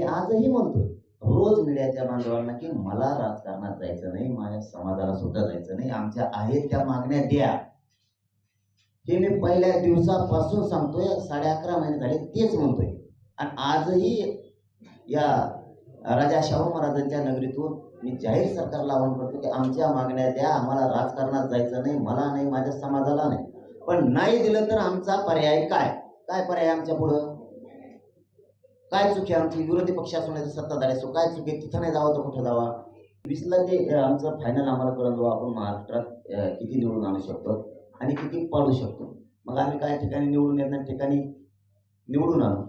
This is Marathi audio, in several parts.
मी आजही म्हणतोय रोज मीडियाच्या बांधवांना की मला राजकारणात जायचं नाही माझ्या समाजाला सुद्धा जायचं नाही आमच्या आहेत त्या मागण्या द्या. हे मी पहिल्या दिवसापासून सांगतोय साडे अकरा महिने झाले तेच म्हणतोय. आणि आजही या राजा शाहू महाराजांच्या नगरीतून मी जाहीर सरकारला आवाहन करतो की आमच्या मागण्या द्या आम्हाला राजकारणात जायचं नाही मला नाही माझ्या समाजाला नाही. पण नाही दिलं तर आमचा पर्याय काय? काय पर्याय आमच्या पुढं? काय चुकी आहे आमची? विरोधी पक्ष असण्याचं नाही तर सत्ताधारी असो काय चुकी आहे? तिथं नाही जावं तर कुठं जावा? वीसला ते आमचं फायनल आम्हाला कळून जाऊ आपण महाराष्ट्रात किती निवडून आणू शकतो आणि किती पाडू शकतो. मग आम्ही काय ठिकाणी निवडून येणार? ठिकाणी निवडून आणू.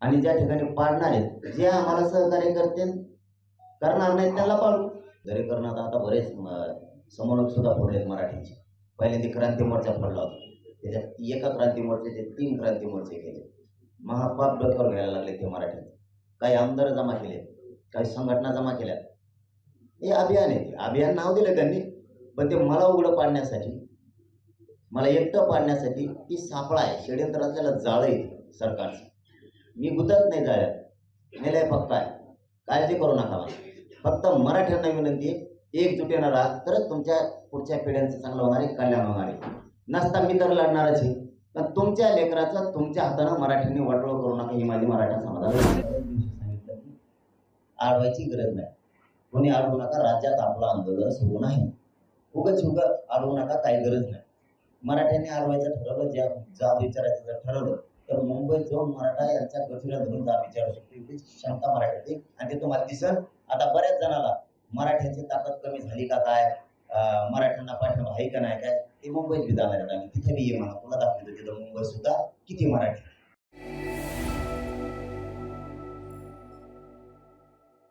आणि ज्या ठिकाणी पाडणार आहेत जे आम्हाला सहकार्य करतील करणार नाहीत त्याला पाडू. जरी करणार आता बरेच म- समन्वयक सुद्धा फोडले आहेत मराठीचे. पहिल्यांदा क्रांती मोर्चा फोडला होता. त्याच्यात एका क्रांती मोर्चाचे तीन क्रांती मोर्चे केले. महापाप डोक्यावर घ्यायला लागले ते मराठीत. काही आमदार जमा केले काही संघटना जमा केल्या. हे अभियान आहे ते. अभियान नाव दिलं त्यांनी पण ते मला उघडं पाडण्यासाठी मला एकटं पाडण्यासाठी ती सापळा आहे. षडयंत्र असलेलं जाळं आहे सरकारचं. मी गुतत नाही जाळ्यात मेलाय फक्त आहे. काळजी करू नका मला. फक्त मराठ्यांना विनंती आहे एकजुटीनं राहा तरच तुमच्या पुढच्या पिढ्यांचं चांगलं होणार आहे कल्याण होणार आहे. नसता मी तर लढणारच आहे. पण तुमच्या लेकराचं तुमच्या हातानं मराठीने वाटोळ करू नका ही माझी मराठा समाजाला सांगितलं की आडवायची गरज नाही. कोणी अडवू नका राज्यात आपलं आंदोलन सुरू नाही. उगच उग अडवू नका काही गरज नाही. मराठ्यांनी अडवायचं ठरवलं ज्या जाब विचारायचं जर ठरवलं तर मुंबईत जाऊन मराठा यांच्या गतीला धरून जाब विचारू शकतो एवढी क्षमता मराठी आणि ते तुम्हाला दिसल आता बऱ्याच जणाला मराठ्यांची ताकद कमी झाली का काय? मराठ्यांना पाठिंबा आहे का नाही? काय? ते मुंबईत बी जाणार आहेत आम्ही तिथे बी ये म्हणा. तुला दाखवतो तिथं मुंबईसुद्धा किती मराठी